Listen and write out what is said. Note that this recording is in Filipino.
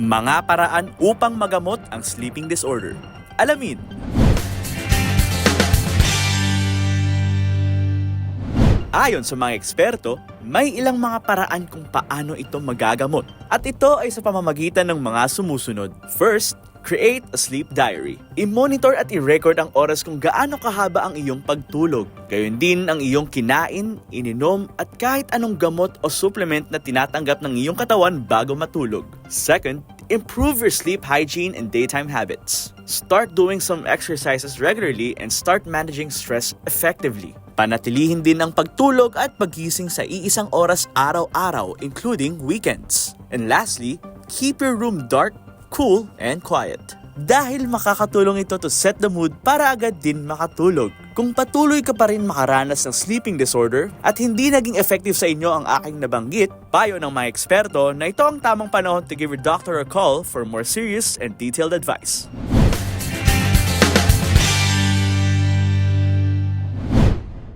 Mga paraan upang magamot ang sleeping disorder. Alamin. Ayon sa mga eksperto, may ilang mga paraan kung paano ito magagamot. At ito ay sa pamamagitan ng mga sumusunod. First, create a sleep diary. I-monitor at i-record ang oras kung gaano kahaba ang iyong pagtulog. Gayon din ang iyong kinain, ininom at kahit anong gamot o supplement na tinatanggap ng iyong katawan bago matulog. Second, improve your sleep hygiene and daytime habits. Start doing some exercises regularly and start managing stress effectively. Panatilihin din ang pagtulog at pagising sa iisang oras araw-araw including weekends. And lastly, keep your room dark, cool, and quiet. Dahil makakatulong ito to set the mood para agad din makatulog. Kung patuloy ka pa rin makaranas ng sleeping disorder at hindi naging effective sa inyo ang aking nabanggit, payo ng mga eksperto na ito ang tamang panahon to give your doctor a call for more serious and detailed advice.